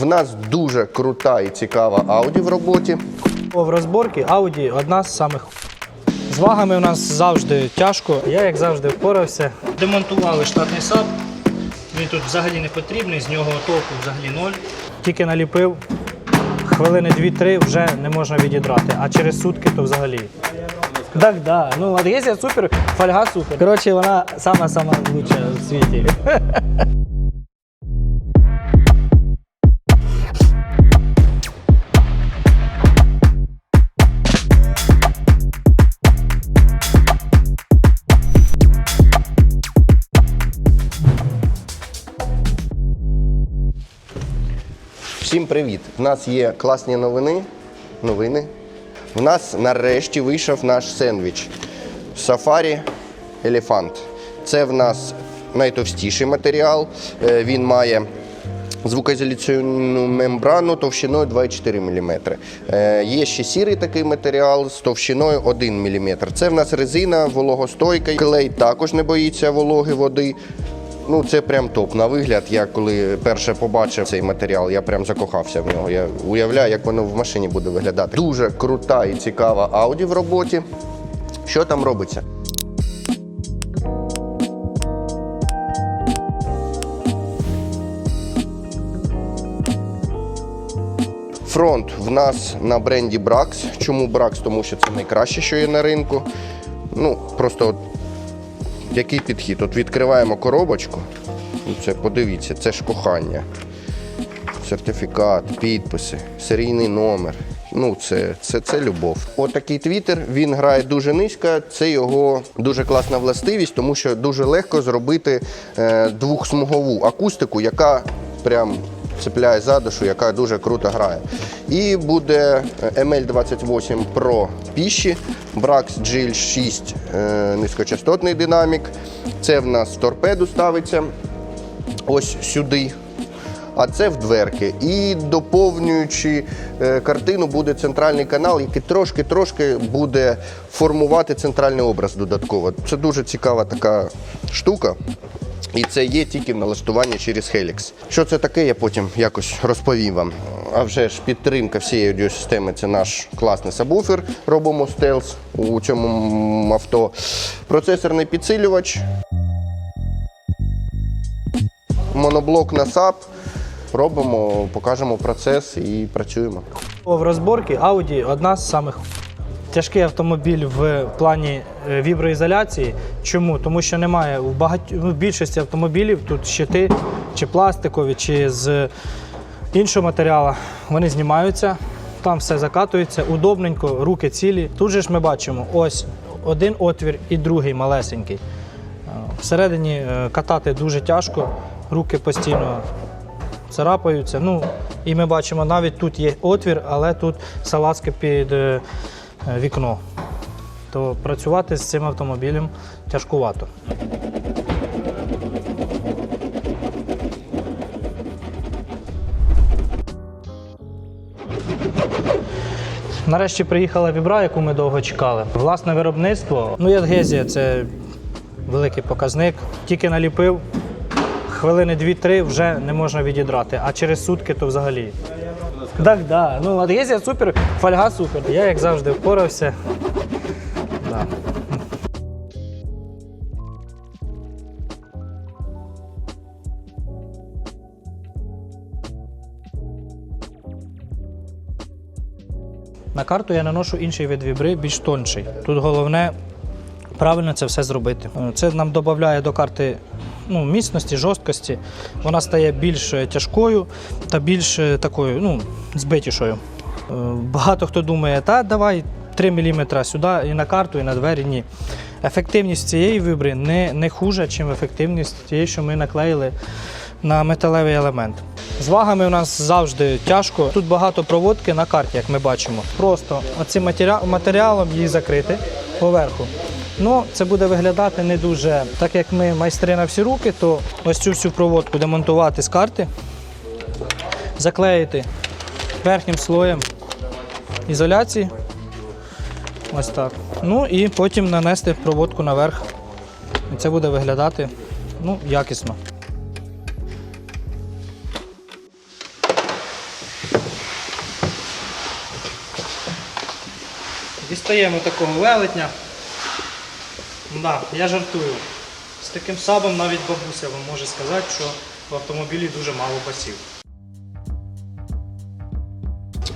В нас дуже крута і цікава ауді в роботі. В розборці Audi одна з самих. З вагами у нас завжди тяжко. Я, як завжди, впорався. Демонтували штатний саб. Він тут взагалі не потрібний, з нього толку взагалі ноль. Тільки наліпив, хвилини 2-3 вже не можна відідрати, а через сутки то взагалі. Так, да. Ну, адгезія супер, фольга супер. Коротше, вона сама-сама лучша в світі. Всім привіт! В нас є класні новини. Новини. В нас нарешті вийшов наш сендвіч Safari Elephant. Це в нас найтовстіший матеріал. Е, Він має звукоізоляційну мембрану товщиною 2,4 мм. Е, Є ще сірий такий матеріал з товщиною 1 мм. Це в нас резина вологостойка. Клей також не боїться вологи води. Ну, це прям топ. На вигляд, я коли перше побачив цей матеріал, я прям закохався в нього. Я уявляю, як воно в машині буде виглядати. Дуже крута і цікава ауді в роботі. Що там робиться? Фронт в нас на бренді Brax. Чому Brax? Тому що це найкраще, що є на ринку. Ну, просто от який підхід? От відкриваємо коробочку. Ну, Це подивіться, це ж кохання. Сертифікат, підписи, серійний номер. Ну, це, це, це любов. Отакий твіттер, він грає дуже низько. Це його дуже класна властивість, тому що дуже легко зробити е, двохсмугову акустику, яка прям цепляє за душу, яка дуже круто грає. І буде ML28 Pro піші, Brax GL6 е, низькочастотний динамік. Це в нас торпеду ставиться ось сюди. А це в дверки. І доповнюючи е, картину, буде центральний канал, який трошки-трошки буде формувати центральний образ додатково. Це дуже цікава така штука. І це є тільки в налаштуванні через Helix. Що це таке, я потім якось розповім вам. А вже ж підтримка всієї аудіосистеми це наш класний сабвуфер. Робимо стелс у цьому авто. Процесорний підсилювач, моноблок на САП. Робимо, покажемо процес і працюємо. В розборці Audi одна з самих тяжкий автомобіль в плані е, віброізоляції. Чому? Тому що немає в багать... ну, в більшості автомобілів тут щити чи пластикові, чи з іншого матеріалу. Вони знімаються, там все закатується, удобненько, руки цілі. Тут же ж ми бачимо ось один отвір і другий малесенький. Е, Всередині е, катати дуже тяжко, руки постійно царапаються. Ну, і ми бачимо, навіть тут є отвір, але тут салазки під вікно. То працювати з цим автомобілем тяжкувато. Нарешті приїхала вібра, яку ми довго чекали. Власне виробництво. Ну і адгезія це великий показник. Тільки наліпив, хвилини 2-3 вже не можна відідрати, а через сутки то взагалі. Так, да. Ну, адгезія супер, фольга супер. Я, як завжди, впорався. Да. На карту я наношу інший вид вібри, більш тонший. Тут головне правильно це все зробити. Це нам додає до карти ну, міцності, жорсткості. Вона стає більш е, тяжкою та більш е, такою ну, збитішою. Е, Багато хто думає, та давай 3 мм сюди і на карту, і на двері. Ні. Ефективність цієї вибри не, не хуже, ніж ефективність тієї, що ми наклеїли на металевий елемент. З вагами у нас завжди тяжко. Тут багато проводки на карті, як ми бачимо. Просто оцим матеріалом її закрити поверху. Ну, це буде виглядати не дуже. Так як ми майстри на всі руки, то ось цю всю проводку демонтувати з карти, заклеїти верхнім слоєм ізоляції. Ось так. Ну і потім нанести проводку наверх. І Це буде виглядати ну, якісно. Дістаємо такого велетня. Да, я жартую. З таким сабом навіть бабуся вам може сказати, що в автомобілі дуже мало басів.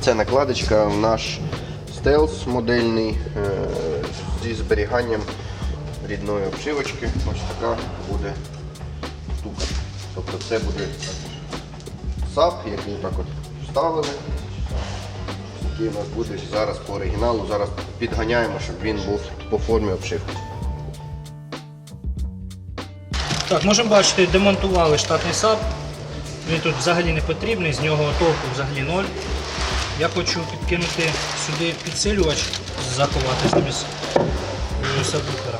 Це накладочка наш стелс модельний е, зі зберіганням рідної обшивочки. Ось така буде штука. Тобто це буде сап, який так от вставили. Який у нас буде зараз по оригіналу. Зараз підганяємо, щоб він був по формі обшивки. Так, можемо бачити, демонтували штатний саб. Він тут взагалі не потрібний, з нього толку взагалі ноль. Я хочу підкинути сюди підсилювач, заховати замість е, сабвуфера.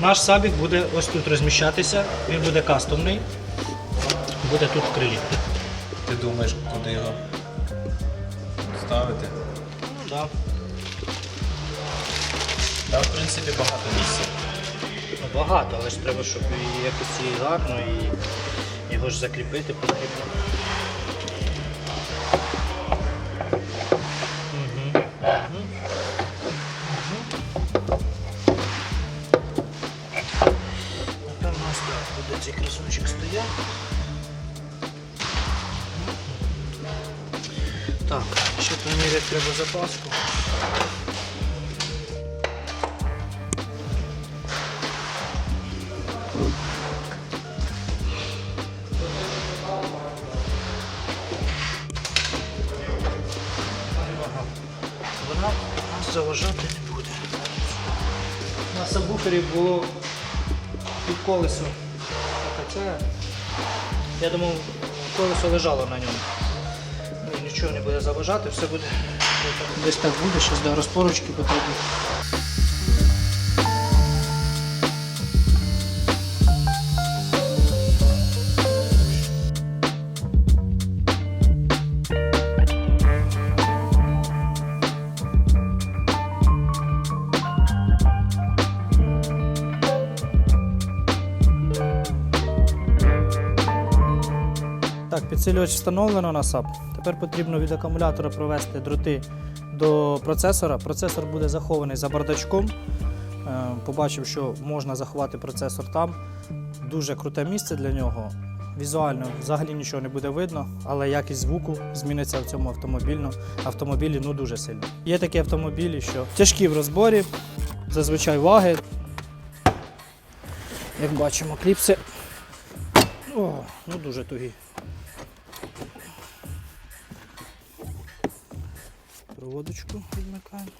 Наш сабік буде ось тут розміщатися, він буде кастомний, буде тут в крилі. Ти думаєш, куди його ставити? Ну, да. Там, в принципі, багато місця. Ну, багато, але ж треба, щоб і якось і гарно, і його ж закріпити потрібно. Мгм, мгм, мгм. Напевно, так цей красунчик стояти. Так, ще поміряти треба запаску. Заважати не буде. На сабвуфері було під колесо. Це, я думав, колесо лежало на ньому. Ну, нічого не буде заважати, все буде. Десь так буде, щось до розпорочки потрібно. Підсилювач встановлено на САП. Тепер потрібно від акумулятора провести дроти до процесора. Процесор буде захований за бардачком. Е, Побачив, що можна заховати процесор там. Дуже круте місце для нього. Візуально взагалі нічого не буде видно, але якість звуку зміниться в цьому автомобільно. автомобілі ну, дуже сильно. Є такі автомобілі, що тяжкі в розборі, зазвичай ваги. Як бачимо, кліпси о, ну дуже тугі. Проводочку відмикаємо.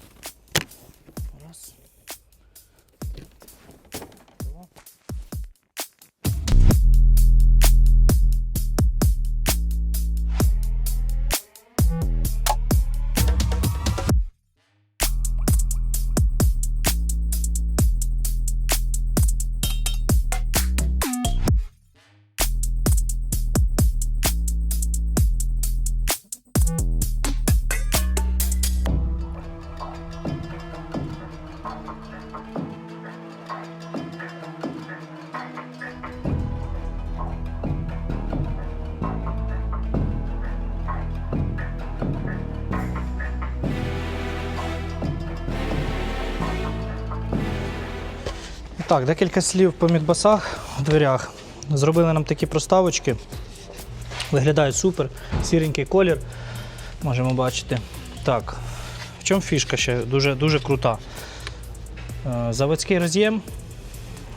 Так, декілька слів по мідбасах в дверях. Зробили нам такі проставочки. Виглядають супер, сіренький колір. Можемо бачити. Так, в чому фішка ще дуже, дуже крута. Е, Заводський роз'єм.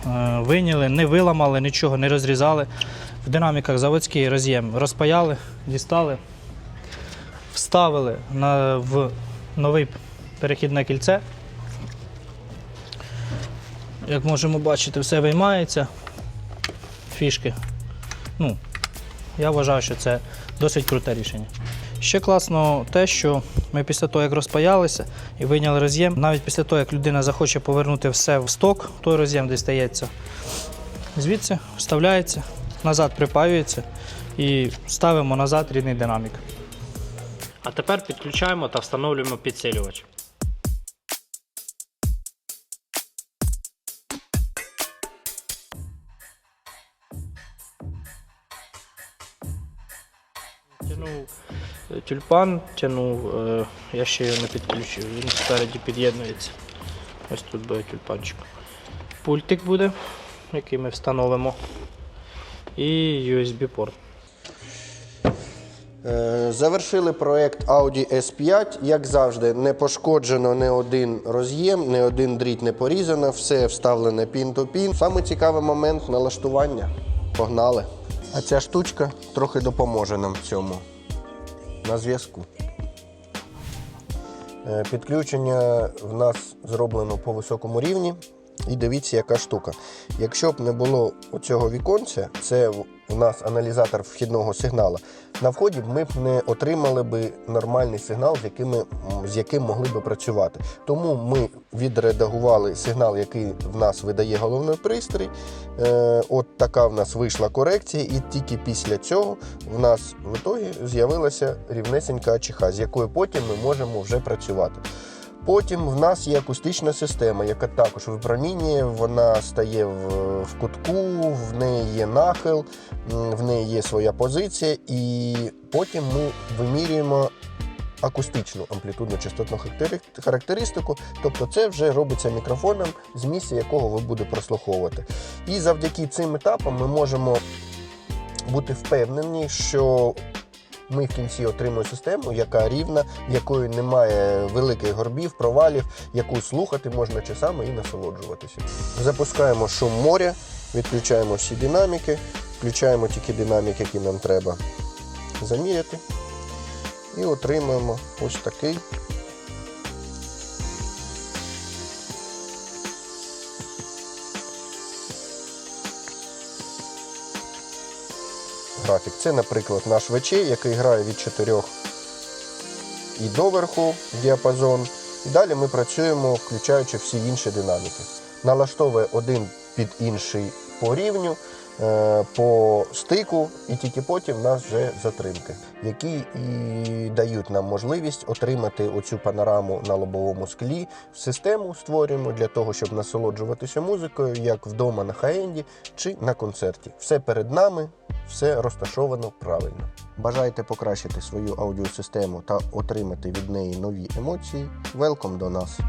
Е, Виняли, не виламали, нічого не розрізали. В динаміках заводський роз'єм розпаяли, дістали, вставили на, в новий перехідне кільце. Як можемо бачити, все виймається. Фішки. Ну, я вважаю, що це досить круте рішення. Ще класно те, що ми після того, як розпаялися і вийняли роз'єм, навіть після того, як людина захоче повернути все в сток, той роз'єм де стається, звідси вставляється, назад припаюється і ставимо назад рідний динамік. А тепер підключаємо та встановлюємо підсилювач. Тянув Тюльпан тягнув, е, я ще його не підключив, він спереді під'єднується. Ось тут буде тюльпанчик. Пультик буде, який ми встановимо. І USB-порт. Е, Завершили проект Audi S5. Як завжди, не пошкоджено не один роз'єм, не один дріт не порізано, все вставлене пін-то-пін. Саме цікавий момент налаштування. Погнали. А ця штучка трохи допоможе нам цьому. На зв'язку. Е, Підключення в нас зроблено по високому рівні. І дивіться, яка штука. Якщо б не було цього віконця, це у нас аналізатор вхідного сигналу. На вході ми б не отримали б нормальний сигнал, з, якими, м, з яким могли б працювати. Тому ми відредагували сигнал, який в нас видає головний пристрій. Е, от така в нас вийшла корекція, і тільки після цього в нас в ітогі з'явилася рівнесенька АЧХ, з якою потім ми можемо вже працювати. Потім в нас є акустична система, яка також випромінює, вона стає в, кутку, в неї є нахил, в неї є своя позиція, і потім ми вимірюємо акустичну амплітудну частотну характеристику. Тобто це вже робиться мікрофоном, з місця якого ви будете прослуховувати. І завдяки цим етапам ми можемо бути впевнені, що ми в кінці отримуємо систему, яка рівна, в якої немає великих горбів, провалів, яку слухати можна часами і насолоджуватися. Запускаємо шум моря, відключаємо всі динаміки, включаємо тільки динамік, який нам треба заміряти. І отримуємо ось такий графік. Це, наприклад, наш ВЧ, який грає від 4 і доверху діапазон. І далі ми працюємо, включаючи всі інші динаміки. Налаштовує один під інший по рівню, по стику, і тільки потім в нас вже затримки, які і дають нам можливість отримати оцю панораму на лобовому склі. Систему створюємо для того, щоб насолоджуватися музикою, як вдома на хаенді чи на концерті. Все перед нами, все розташовано правильно. Бажаєте покращити свою аудіосистему та отримати від неї нові емоції? Велком до нас!